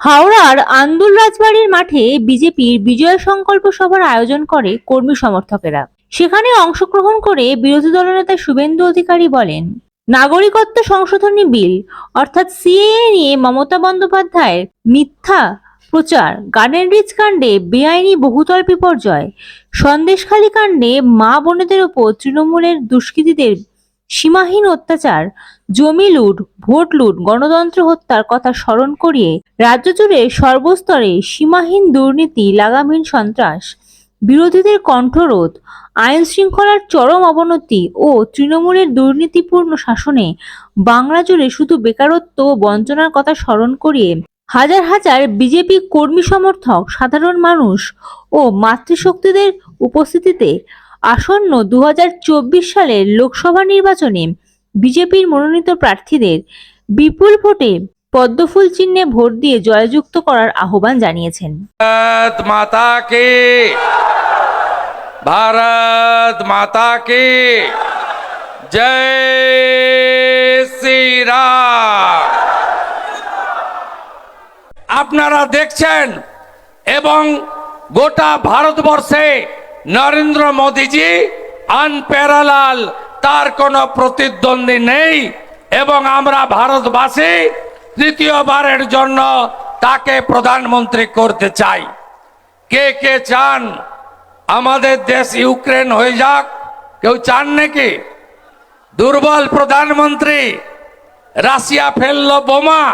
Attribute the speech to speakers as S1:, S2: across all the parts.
S1: হাওড়ার আন্দুল রাজবাড়ির মাঠে বিজেপির বিজয় সংকল্প সভার আয়োজন করে কর্মী সমর্থকেরা। সেখানে অংশগ্রহণ করে বিরোধী দলনেতা শুভেন্দু অধিকারী বলেন, নাগরিকত্ব সংশোধনী বিল, অর্থাৎ সিএএ নিয়ে মমতা বন্দ্যোপাধ্যায়ের মিথ্যা প্রচার গার্ডেন রিচ কাণ্ডে বেআইনি বহুতল বিপর্যয়, সন্দেশখালী কাণ্ডে মা বোনেদের ওপর তৃণমূলের দুষ্কৃতীদের সীমাহীন অত্যাচার জমি লুট, ভোট লুট, গণতন্ত্র হত্যার কথা স্মরণ করিয়ে রাজ্য জুড়ে সর্বস্তরে সীমাহীন দুর্নীতি, লাগামহীন সন্ত্রাস, বিরোধীদের কণ্ঠরোধ, আইন শৃঙ্খলার চরম অবনতি ও তৃণমূলের দুর্নীতিপূর্ণ শাসনে বাংলা জুড়ে শুধু বেকারত্ব ও বঞ্চনার কথা স্মরণ করিয়ে হাজার হাজার বিজেপি কর্মী সমর্থক, সাধারণ মানুষ ও মাতৃশক্তিদের উপস্থিতিতে আসন্ন দু হাজার চব্বিশ সালের লোকসভা নির্বাচনে বিজেপির মনোনীত প্রার্থীদের বিপুল ভোটে পদ্মফুল চিহ্নে ভোট দিয়ে জয়যুক্ত করার আহ্বান জানিয়েছেন
S2: भारत माता की भारत माता की जय श्री রাম আপনারা দেখছেন এবং গোটা ভারতবর্ষে নরেন্দ্র মোদীজি আনপ্যারালাল তার কোনো প্রতিদ্বন্দ্বী নেই এবং আমরা ভারতবাসী তৃতীয়বারের জন্য তাকে প্রধানমন্ত্রী করতে চাই। কে কে চান? আমাদের দেশ ইউক্রেন হয়ে যাক। কেউ চান নাকি? দুর্বল প্রধানমন্ত্রী, রাশিয়া ফেলল বোমা।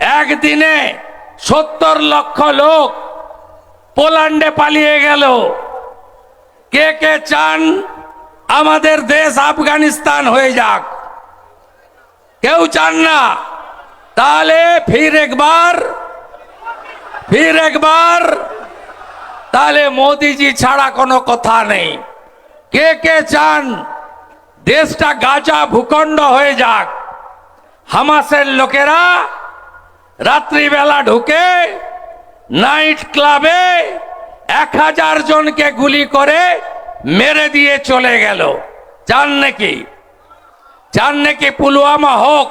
S2: একদিনে সত্তর লক্ষ লোক পোল্যান্ডে পালিয়ে গেল। কে কে চান? আমাদের দেশ আফগানিস্তান হয়ে যাক। কেউ চান না? তাহলে ফির একবার ফির একবার। তাহলে মোদিজি ছাড়া কোনো কথা নেই। কে কে চান? দেশটা গাজা ভূখণ্ড হয়ে যাক। হামাসের লোকেরা রাত্রিবেলা ঢুকে নাইট ক্লাবে এক হাজার জনকে গুলি করে মেরে দিয়ে চলে গেল। চান নাকি চান নাকি পুলওয়ামা হোক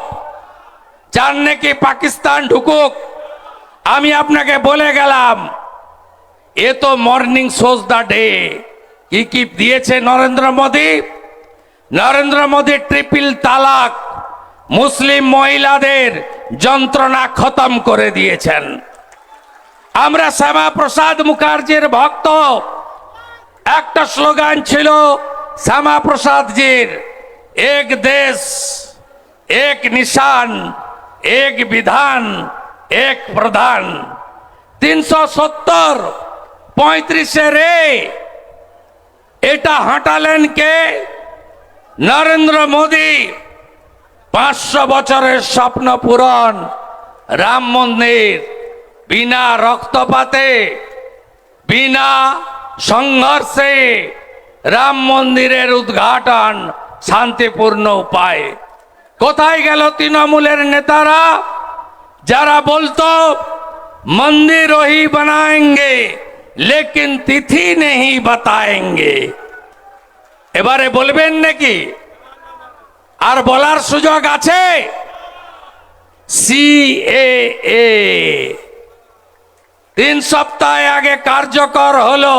S2: চান নাকি পাকিস্তান ঢুকুক, আমি আপনাকে বলে গেলাম, এ তো মর্নিং সোজ দ্য ডে কি কি দিয়েছে নরেন্দ্র মোদী? নরেন্দ্র মোদী ট্রিপল তালাক, মুসলিম মহিলাদের যন্ত্রণা খতম করে দিয়েছেন। আমরা শ্যামা প্রসাদ মুখার্জির ভক্ত একটা স্লোগান ছিল শ্যামা প্রসাদজির এক দেশ, এক নিশান, এক বিধান, এক প্রধান। তিনশো সত্তর, পঁয়ত্রিশে রে, এটা হাঁটালেন কে? নরেন্দ্র মোদী, পাঁচশো বছরের স্বপ্ন পূরণ, রাম মন্দির, বিনা রক্তপাতে, বিনা সংঘর্ষে রাম মন্দিরের উদ্ঘাটন শান্তিপূর্ণ উপায় কোথায় গেল তৃণমূলের নেতারা যারা বলতো मंदिर वही बनाएंगे लेकिन तिथि नहीं बताएंगे এবারে বলবেন নাকি আর বলার সুযোগ আছে সিএএ তিন সপ্তাহ আগে কার্যকর হলো।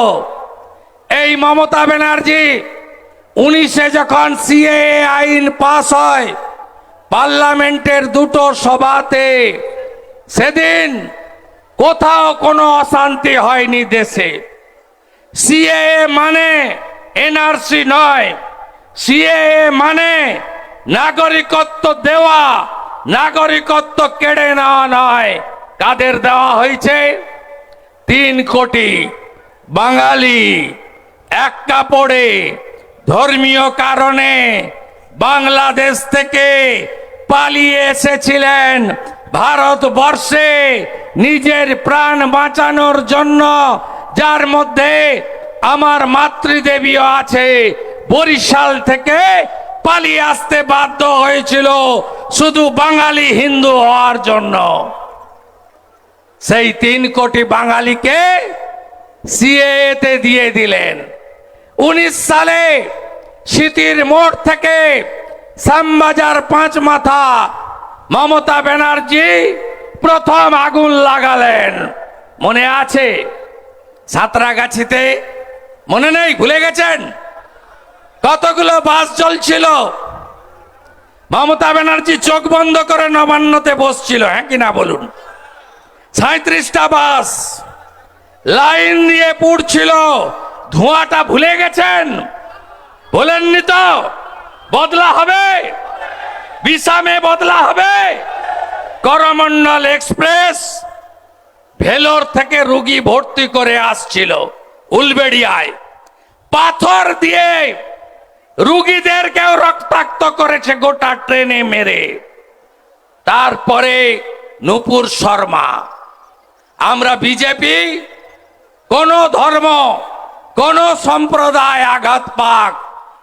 S2: এই মমতা ব্যানার্জি উনিশে যখন সিএএ আইন পাস হয়, পার্লামেন্টের দুটো সভাতে সেদিন কোথাও কোনো অশান্তি হয়নি দেশে। সিএএ মানে এনআরসি নয়, সিএএ মানে নাগরিকত্ব দেওয়া, নাগরিকত্ব কেড়ে নেওয়া নয়। কাদের দেওয়া হয়েছে? তিন কোটি বাঙালি এক কাপড়ে ধর্মীয় কারণে বাংলাদেশ থেকে পালিয়ে এসেছিলেন ভারতবর্ষে নিজের প্রাণ বাঁচানোর জন্য, যার মধ্যে আমার মাতৃদেবীও আছে, বরিশাল থেকে পালিয়ে আসতে বাধ্য হয়েছিল শুধু বাঙালি হিন্দু হওয়ার জন্য। সেই তিন কোটি বাঙালিকে সিএতে দিয়ে দিলেন। উনিশ সালে স্মৃতির মোড় থেকে শ্যামবাজার পাঁচ মাথা মমতা ব্যানার্জি প্রথম আগুন লাগালেন। মনে আছে? সাঁতরাগাছিতে? মনে নেই? ভুলে গেছেন? কতগুলো বাস চলছিল? মমতা ব্যানার্জি চোখ বন্ধ করে নবান্নতে বসছিল হ্যাঁ কি না বলুন? সাঁত্রিশটা বাস। লাইন দিয়ে পুড়ছিল। ধোঁয়াটা ভুলে গেছেন? বলেননি তো? বদলা হবে? বিসামে বদলা হবে? করমন্ডল এক্সপ্রেস ভেলোর থেকে রুগী ভর্তি করে আসছিল উলবেড়িয়ায়। পাথর দিয়ে রুগীদেরকেও রক্তাক্ত করেছে গোটা ট্রেনে মেরে। তারপরে নুপুর শর্মা আমরা বিজেপি, কোন ধর্ম, কোন সম্প্রদায় আঘাত পাক,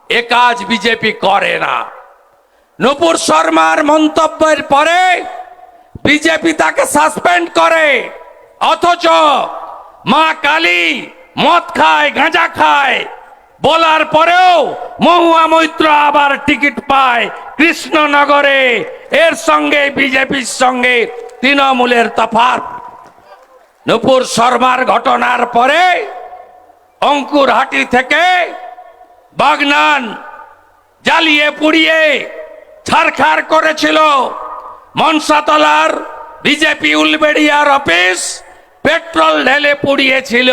S2: এ কাজ বিজেপি করে না। নুপুর শর্মার মন্তব্যের পরে বিজেপি তাকে সাসপেন্ড করে, অথচ মা কালী মদ খায়, গাঁজা খায়। বলার পরেও মহুয়া মৈত্র আবার টিকিট পায় কৃষ্ণনগরে। এর সঙ্গে বিজেপির সঙ্গে তৃণমূলের তফাৎ। নুপুর শর্মার ঘটনার পরে অঙ্কুরহাটি থেকে বাগনান জ্বালিয়ে পুড়িয়ে ছারখার করেছিল মনসাতলার বিজেপি উলবেড়িয়ার অফিস, পেট্রোল ঢেলে পুড়িয়েছিল।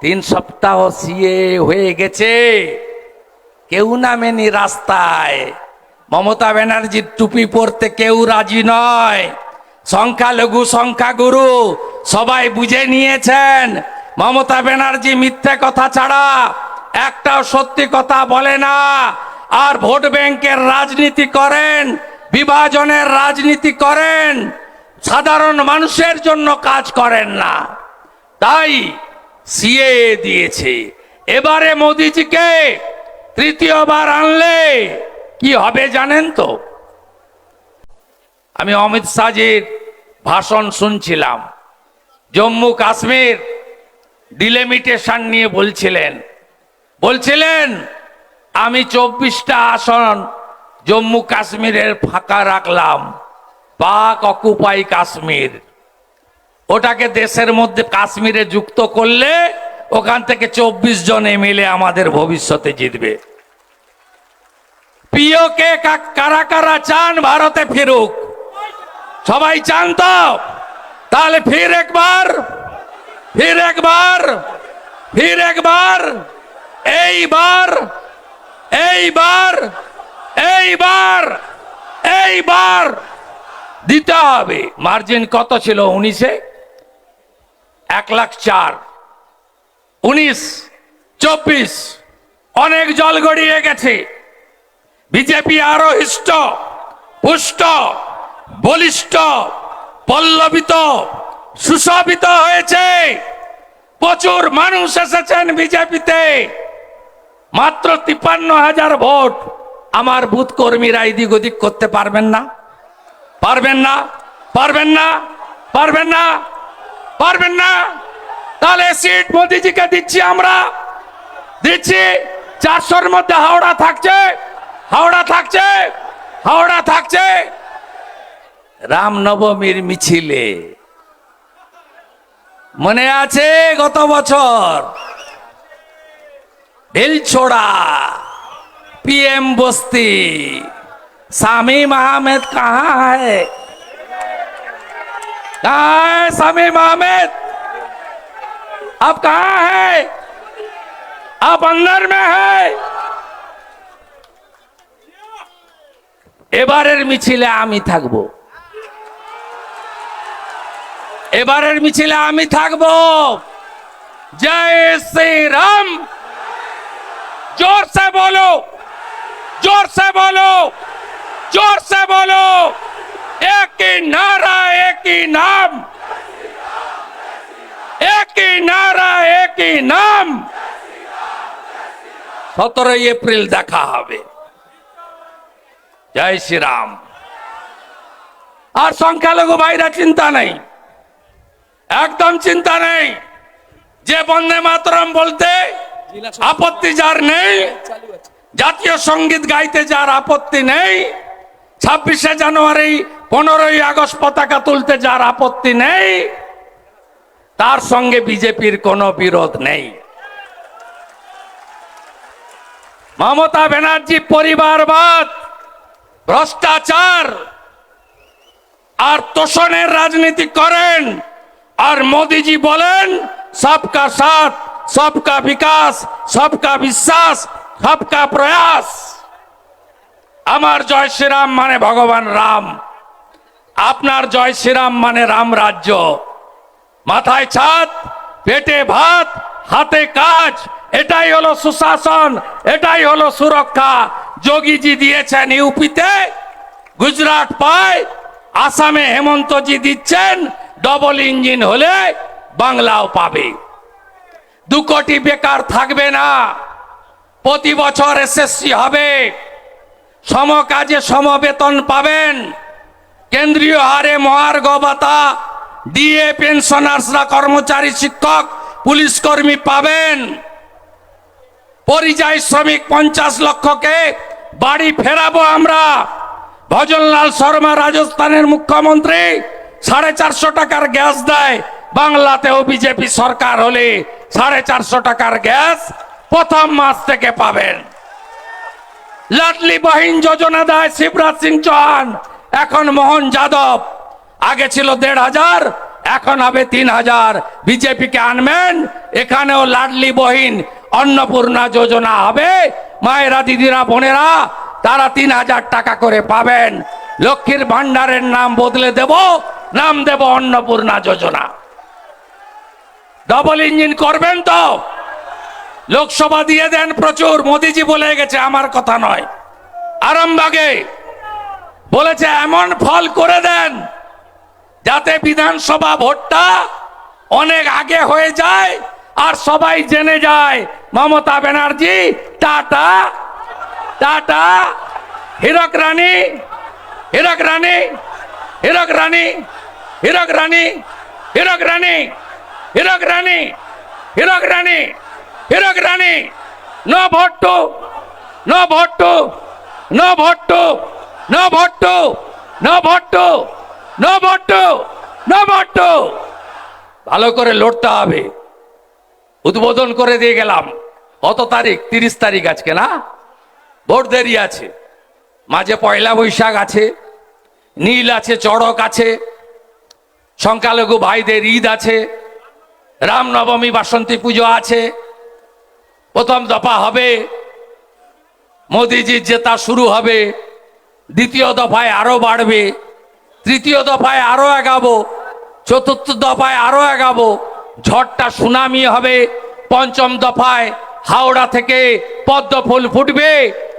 S2: তিন সপ্তাহ সিয়ে হয়ে গেছে। কেউ নামেনি রাস্তায়। মমতা ব্যানার্জির টুপি পরতে কেউ রাজি নয়। সংখ্যালঘু সংখ্যাগুরু সবাই বুঝে নিয়েছেন। মমতা ব্যানার্জি মিথ্যে কথা ছাড়া একটাও সত্যি কথা বলে না। আর ভোট ব্যাংকের রাজনীতি করেন, বিভাজনের রাজনীতি করেন, সাধারণ মানুষের জন্য কাজ করেন না। তাই সিএ দিয়েছে। এবারে মোদিজিকে তৃতীয়বার আনলে কি হবে জানেন তো? আমি অমিত শাহজির ভাষণ শুনছিলাম। জম্মু কাশ্মীর ডিলিমিটেশন নিয়ে বলছিলেন। বলছিলেন, আমি চব্বিশটা আসন জম্মু কাশ্মীরের ফাঁকা রাখলাম, পাক অকুপাই কাশ্মীর। ওটাকে দেশের মধ্যে কাশ্মীরে যুক্ত করলে ওখান থেকে চব্বিশ জন এমএলএ আমাদের ভবিষ্যতে জিতবে। পিওকে কারা কারা চান ভারতে ফিরুক? সবাই চান তো তাহলে ফির একবার ফির একবার ফির একবার, এইবার এইবার এইবার এইবার দিতে হবে। মার্জিন কত ছিল উনিশে? এক লাখ চার। উনিশ, চব্বিশ, অনেক জল গড়িয়ে গেছে। বিজেপি আরও হিষ্ট, পুষ্ট। বলিষ্ঠ, পল্লবিত, সুশোভিত হয়েছে। প্রচুর মানুষ এসেছেন বিজেপিতে। মাত্র তিপ্পান্ন হাজার ভোট আমার বুথ কর্মীরা এদিক ওদিক করতে পারবেন না। পারবেন না পারবেন না পারবেন না পারবেন না। তাহলে সিট মোদিজিকে দিচ্ছি আমরা। দিচ্ছি, চারশোর মধ্যে হাওড়া থাকছে হাওড়া থাকছে হাওড়া থাকছে। রামনবমীর মিছিলে মনে আছে গত বছর ঢিলছোড়া पीएम बस्ती सामीम अहमद कहाँ है कहाँ है सामीम अहमद अब कहाँ है अब अंदर में है এবারের মিছিলে আমি থাকব এবারের মিছিলে আমি থাকব। জয় শ্রী রাম। জোর সে বলো। জোর সে বলো। জোর সে বলো। একই নারা, একই নাম। একই নারা, একই নাম। সতেরোই এপ্রিল দেখা হবে। জয় শ্রীরাম আর সংখ্যালঘু ভাইরা চিন্তা নেই। একদম চিন্তা নেই। যে বন্দে মাতরম বলতে আপত্তি যার নেই, জাতীয় সংগীত গাইতে যার আপত্তি নেই, ছাব্বিশে জানুয়ারি, পনেরোই আগস্ট পতাকা তুলতে যার আপত্তি নেই, তার সঙ্গে বিজেপির কোনো বিরোধ নেই। মমতা ব্যানার্জি পরিবারবাদ, ভ্রষ্টাচার, আর তোষণের রাজনীতি করেন। আর মোদিজি বলেন, সবকা সাথ, সবকা বিকাশ, সবকা বিশ্বাস, সবকা প্রয়াস। আমার জয় শ্রীরাম মানে ভগবান রাম। আপনার জয় শ্রীরাম মানে রাম রাজ্য। মাথায় ছাদ, পেটে ভাত, হাতে কাজ, এটাই হলো সুশাসন, এটাই হলো সুরক্ষা। যোগীজি দিয়েছেন ইউপিতে, গুজরাট পায়, আসামে হেমন্তজি দিচ্ছেন ডবল ইঞ্জিন হলে বাংলাও পাবে। দু কোটি বেকার থাকবে না। প্রতি বছর এসএসসি হবে। সমকাজে সমবেতন পাবেন। কেন্দ্রীয় হারে মহার্ঘ ভাতা ডিএ পেনশনার্সরা কর্মচারী, শিক্ষক, পুলিশ কর্মী পাবেন। পরিযায়ী শ্রমিক পঞ্চাশ লক্ষকে বাড়ি ফেরাবো আমরা। ভজনলাল শর্মা রাজস্থানের মুখ্যমন্ত্রী। সাড়ে চারশো টাকার গ্যাস দেয়। বাংলাতেও বিজেপি সরকার হলে সাড়ে চারশো টাকার গ্যাস প্রথম মাস থেকে পাবেন। লাডলি বাহিন যোজনা দেয় শিবরাজ সিং চৌহান, এখন মোহন যাদব। আগে ছিল দেড় হাজার, এখন হবে তিন হাজার। বিজেপিকে আনবেন, এখানেও লাডলি বহিন অন্নপূর্ণা যোজনা হবে। মায়েরা, দিদিরা, বোনেরা, তারা তিন হাজার টাকা করে পাবেন। লক্ষ্মীর ভান্ডারের নাম বদলে দেব, নাম দেব অন্নপূর্ণা যোজনা। ডবল ইঞ্জিন করবেন তো? লোকসভা দিয়ে দেন প্রচুর, মোদিজি বলে গেছে, আমার কথা নয়। আরামবাগে বলেছে, এমন ফল করে দেন, যাতে বিধানসভা ভোটটা অনেক আগে হয়ে যায় আর সবাই জেনে যায়। Mamata Banerjee, tata tata, Hirak Rani Hirak Rani Hirak Rani Hirak Rani Hirak Rani Hirak Rani Hirak Rani Hirak Rani no vote to no vote to no vote to no vote to no vote to no vote to no vote to ভালো করে লড়তে হবে। উদ্বোধন করে দিয়ে গেলাম। কত তারিখ? তিরিশ তারিখ আজকে না? ভোট দেরি আছে। মাঝে পয়লা বৈশাখ আছে, নীল আছে, চড়ক আছে, সংখ্যালঘু ভাইদের ঈদ আছে, রামনবমী বাসন্তী পুজো আছে, প্রথম দফা হবে, মোদিজির জেতা শুরু হবে, দ্বিতীয় দফায় আরও বাড়বে, তৃতীয় দফায় আরও এগাবো, চতুর্থ দফায় আরও এগাবো, ঝড়টা সুনামি হবে, পঞ্চম দফায় হাওড়া থেকে পদ্ম ফুল ফুটবে,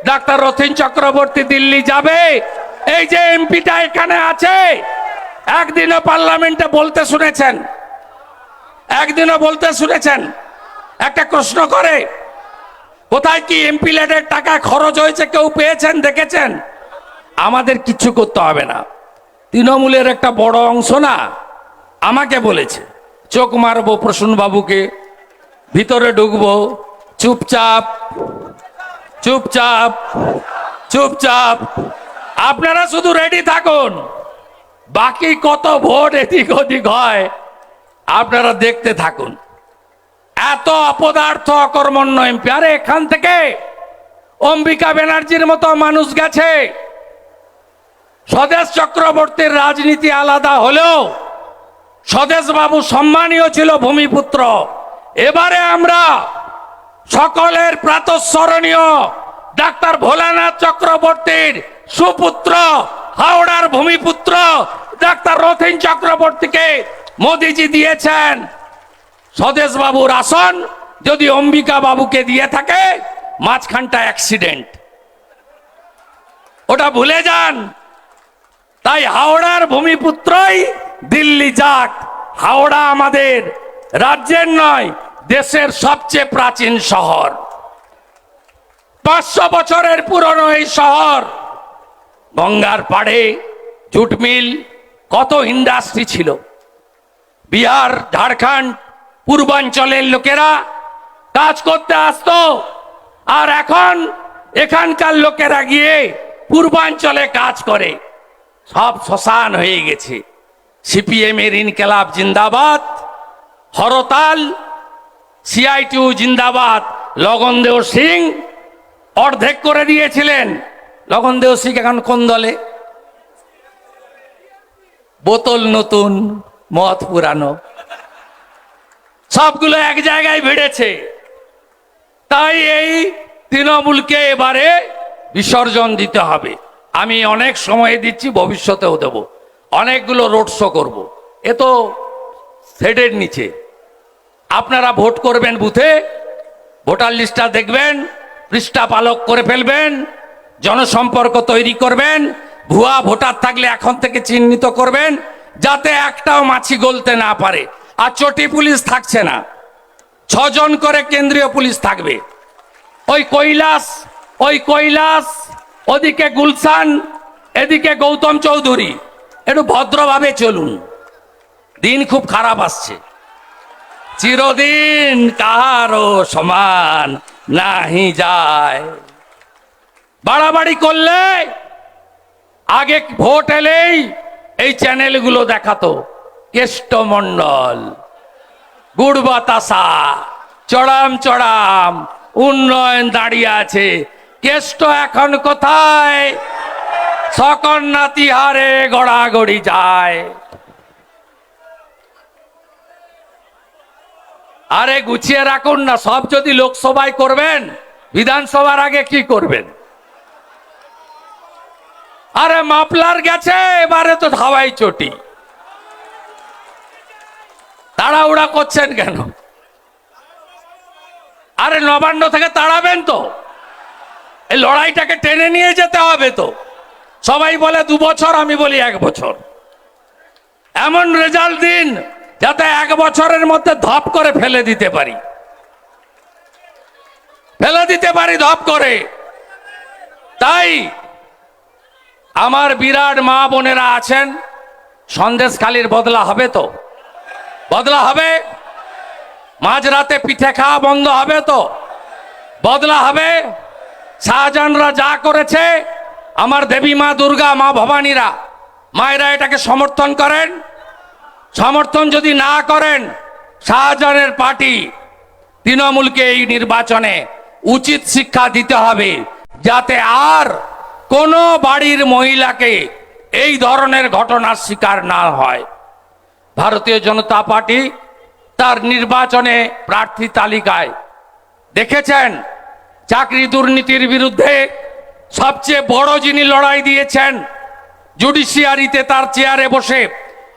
S2: ডাক্তার রথিন চক্রবর্তী দিল্লি যাবে। এই যে এমপিটা এখানে আছে, একদিনও পার্লামেন্টে বলতে শুনেছেন, একদিনও বলতে শুনেছেন, একটা প্রশ্ন করে, কোথায় কি এমপি ল্যাডের টাকা খরচ হয়েছে কেউ পেয়েছেন, দেখেছেন? আমাদের কিচ্ছু করতে হবে না। তৃণমূলের একটা বড় অংশ না, আমাকে বলেছে, চোখ মারবো প্রসূন বাবুকে ভিতরে ঢুকবো চুপচাপ চুপচাপ চুপচাপ। আপনারা শুধু রেডি থাকুন। বাকি কত ভোট এদিক ওদিক হয়, আপনারা দেখতে থাকুন। এত অপদার্থ অকর্মণ্য এমপি, আরে এখান থেকে অম্বিকা ব্যানার্জির মতো মানুষ গেছে। স্বদেশ চক্রবর্তীর রাজনীতি আলাদা হলেও স্বদেশ বাবু সম্মানীয় ছিল ভূমিপুত্র। এবারে আমরা সকলের প্রাতঃস্মরণীয় ডাক্তার ভোলানাথ চক্রবর্তীর সুপুত্র, হাওড়ার ভূমিপুত্র ডাক্তার রথিন চক্রবর্তীকে মোদিজি দিয়েছেন। স্বদেশ বাবুর আসন যদি অম্বিকা বাবুকে দিয়ে থাকে, মাঝখানটা অ্যাক্সিডেন্ট। ওটা ভুলে যান। তাই হাওড়ার ভূমিপুত্রই দিল্লি যাক। হাওড়া আমাদের রাজ্যের নয় দেশের সবচেয়ে প্রাচীন শহর। পাঁচশো বছরের পুরনো এই শহর, গঙ্গার পাড়ে, জুট মিল, কত ইন্ডাস্ট্রি ছিল। বিহার, ঝাড়খণ্ড, পূর্বাঞ্চলের লোকেরা কাজ করতে আসতো, আর এখন এখানকার লোকেরা গিয়ে পূর্বাঞ্চলে কাজ করে। সব শ্মশান হয়ে গেছে। সিপিএম এর ইনকেলাব জিন্দাবাদ, হরতাল সিআইটিউ জিন্দাবাদ। লগনদেও সিং অর্ধেক করে দিয়েছিলেন। লগনদেও সিং এখন কোন দলে? বোতল নতুন, মদ পুরানো। সবগুলো এক জায়গায় ভিড়েছে। তাই এই তৃণমূলকে এবারে বিসর্জন দিতে হবে। আমি অনেক সময় দিচ্ছি, ভবিষ্যতেও দেব। অনেকগুলো রোড শো করব। এ তো সেডের নিচে। আপনারা ভোট করবেন বুথে, ভোটার লিস্টটা দেখবেন, পৃষ্ঠা পালক করে ফেলবেন, জনসম্পর্ক তৈরি করবেন, ভুয়া ভোটার থাকলে এখন থেকে চিহ্নিত করবেন, যাতে একটাও মাছি গলতে না পারে। আর চটি পুলিশ থাকছে না। ছজন করে কেন্দ্রীয় পুলিশ থাকবে। ওই কৈলাস ওই কৈলাস, ওদিকে গুলশান, এদিকে গৌতম চৌধুরী। একটু ভদ্রভাবে চলুন। দিন খুব খারাপ আসছে। চিরদিন কাহারও সমান নাহি যায়। বাড়াবাড়ি করলে আগে ভোট এলেই এই চ্যানেলগুলো দেখাতো, কেষ্টমণ্ডল গুড় বাতাসা চড়াম চড়াম, উন্নয়ন দাঁড়িয়ে আছে, কেষ্ট এখন কোথায়? সকন্যা তিহারে গড়াগড়ি যায়। আরে গুছিয়ে রাখুন না, সব যদি লোকসভায় করবেন, বিধানসভার আগে কি করবেন? আরে মাপলার গেছে, এবারে তো ধাওয়াই চটি। তাড়াহুড়া করছেন কেন? আরে নবান্ন থেকে তাড়াবেন তো। এই লড়াইটাকে টেনে নিয়ে যেতে হবে তো। সবাই বলে দু বছর, আমি বলি এক বছর। এমন রেজাল্ট দিন। যাতে এক বছরের মধ্যে ধপ করে ফেলে দিতে পারি। ফেলে দিতে পারি ধপ করে। তাই আমার বিরাট মা বোনেরা আছেন, সন্দেশখালির বদলা হবে তো? বদলা হবে? মাঝরাতে পিঠে খাওয়া বন্ধ হবে তো? বদলা হবে? শাহজাহানরা যা করেছে, আমার দেবী মা দুর্গা মা ভবানীরা, মায়েরা এটাকে সমর্থন করেন। সমর্থন যদি না করেন, শাহজাহানের পার্টি তৃণমূলকে এই নির্বাচনে উচিত শিক্ষা দিতে হবে, যাতে আর কোনো বাড়ির মহিলাকে এই ধরনের ঘটনার শিকার না হয়। ভারতীয় জনতা পার্টি তার নির্বাচনে প্রার্থী তালিকায় দেখেছেন, চাকরি দুর্নীতির বিরুদ্ধে সবচেয়ে বড় যিনি লড়াই দিয়েছেন, জুডিশিয়ারিতে তার চেয়ারে বসে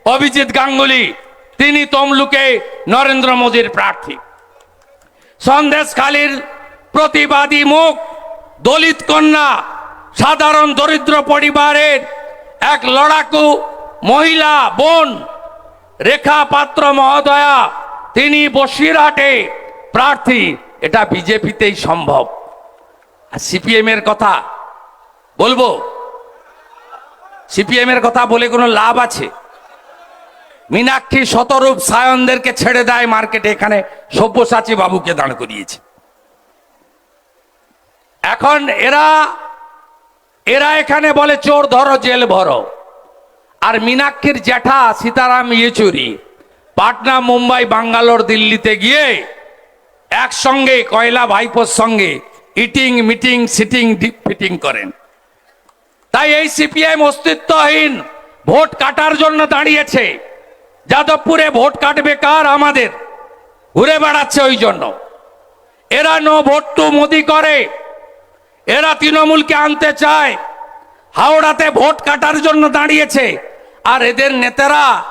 S2: অভিজিৎ গাঙ্গুলি, তিনি তমলুকে নরেন্দ্র মোদীর প্রার্থী। সন্দেশখালীর প্রতিবাদী মুখ দলিত কন্যা, সাধারণ দরিদ্র পরিবারের এক লড়াকু মহিলা বোন, রেখা পাত্র মহোদয়া, তিনি বসিরহাটে প্রার্থী। এটা বিজেপিতেই সম্ভব। আর সিপিএম এর কথা বলব? সিপিএম এর কথা বলে কোনো লাভ আছে? মীনাক্ষী শতরূপ সায়নদেরকে ছেড়ে দেয় মার্কেটে, এখানে সব্যসাচী বাবুকে দাঁড় করিয়েছে। এখন এরা এরা এখানে বলে, চোর ধরো, জেল ভরো। আর মীনাক্ষীর জ্যাঠা সীতারাম ইয়েচুরি পাটনা, মুম্বাই, বাঙ্গালোর, দিল্লিতে গিয়ে একসঙ্গে কয়লা ভাইপোর সঙ্গে eating, meeting, sitting, deep fitting করেন। তাই এই সিপিআইএম অস্তিত্বহীন, ভোট কাটার জন্য দাঁড়িয়েছে। যাদবপুরে ভোট কাটবে কার আমাদের? ঘুরে বেড়াচ্ছে ওই জন্য এরা নো ভোট টু মোদি করে। এরা তৃণমূলকে আনতে চায়। হাওড়াতে ভোট কাটার জন্য দাঁড়িয়েছে। আর এদের নেতারা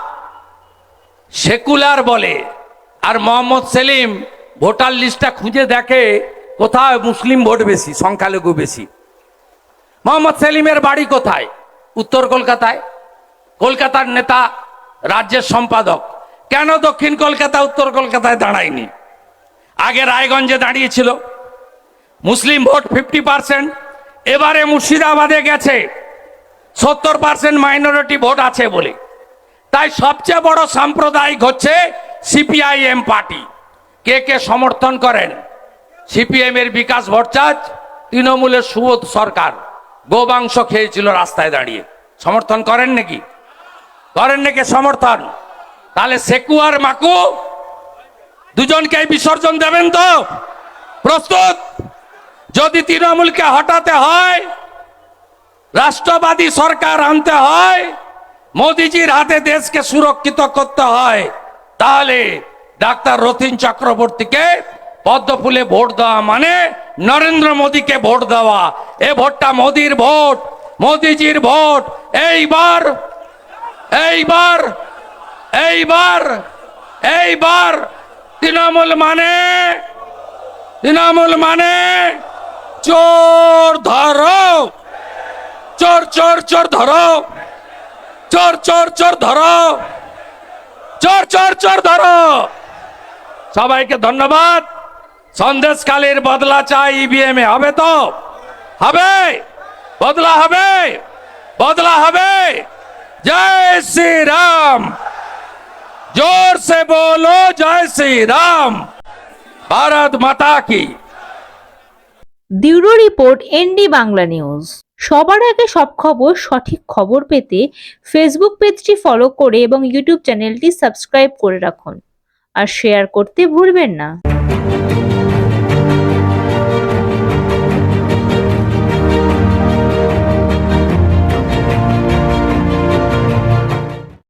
S2: সেকুলার বলে। আর মোহাম্মদ সেলিম ভোটার লিস্টটা খুঁজে দেখে কোথায় মুসলিম ভোট বেশি, সংখ্যালঘু বেশি। মোহাম্মদ সেলিমের বাড়ি কোথায়? উত্তর কলকাতায়। কলকাতার নেতা রাজ্যের সম্পাদক। কেন দক্ষিণ কলকাতা, উত্তর কলকাতায় দাঁড়ায়নি? আগে রায়গঞ্জে দাঁড়িয়েছিল। মুসলিম ভোট ফিফটি পার্সেন্ট এবারে মুর্শিদাবাদে গেছে। সত্তর পার্সেন্ট মাইনরিটি ভোট আছে বলে। তাই সবচেয়ে বড় সাম্প্রদায়িক হচ্ছে সিপিআইএম পার্টি। কে কে সমর্থন করেন? সিপিএম এর বিকাশ ভট্টাচার্য, তৃণমূলের সুবোধ সরকার। গোবাংশ খেয়েছিল রাস্তায় দাঁড়িয়ে। সমর্থন করেন নাকি? করেন নাকি সমর্থন। তাহলে সেকু আর মাকু দুজনকে বিসর্জন দেবেন তো? প্রস্তুত? যদি তৃণমূলকে হটাতে হয়, রাষ্ট্রবাদী সরকার আনতে হয়, মোদিজির হাতে দেশকে সুরক্ষিত করতে হয়, তাহলে ডাক্তার রথিন চক্রবর্তীকে পদ্মফুলে ভোট দেওয়া মানে নরেন্দ্র মোদীকে ভোট দেওয়া। এ ভোটটা মোদির ভোট, মোদিজির ভোট। এইবার এইবার এইবার এইবার তৃণমূল মানে তৃণমূল মানে চোর ধরো। চোর চোর চোর ধরো। চোর চোর চোর ধরো। চোর চোর চোর ধরো। সবাইকে ধন্যবাদ। সন্দেশকালীর বদলা চাই ইভিএম এ। হবে তো? হবে? বদলা হবে? বদলা হবে? জয় শ্রী রাম जोर से बोलो जय श्री राम भारत माता की
S1: bureau report ND Bangla news সবার আগে সব খবর সঠিক খবর পেতে ফেসবুক পেজটি ফলো করে এবং ইউটিউব চ্যানেলটি সাবস্ক্রাইব করে রাখুন আর শেয়ার করতে ভুলবেন না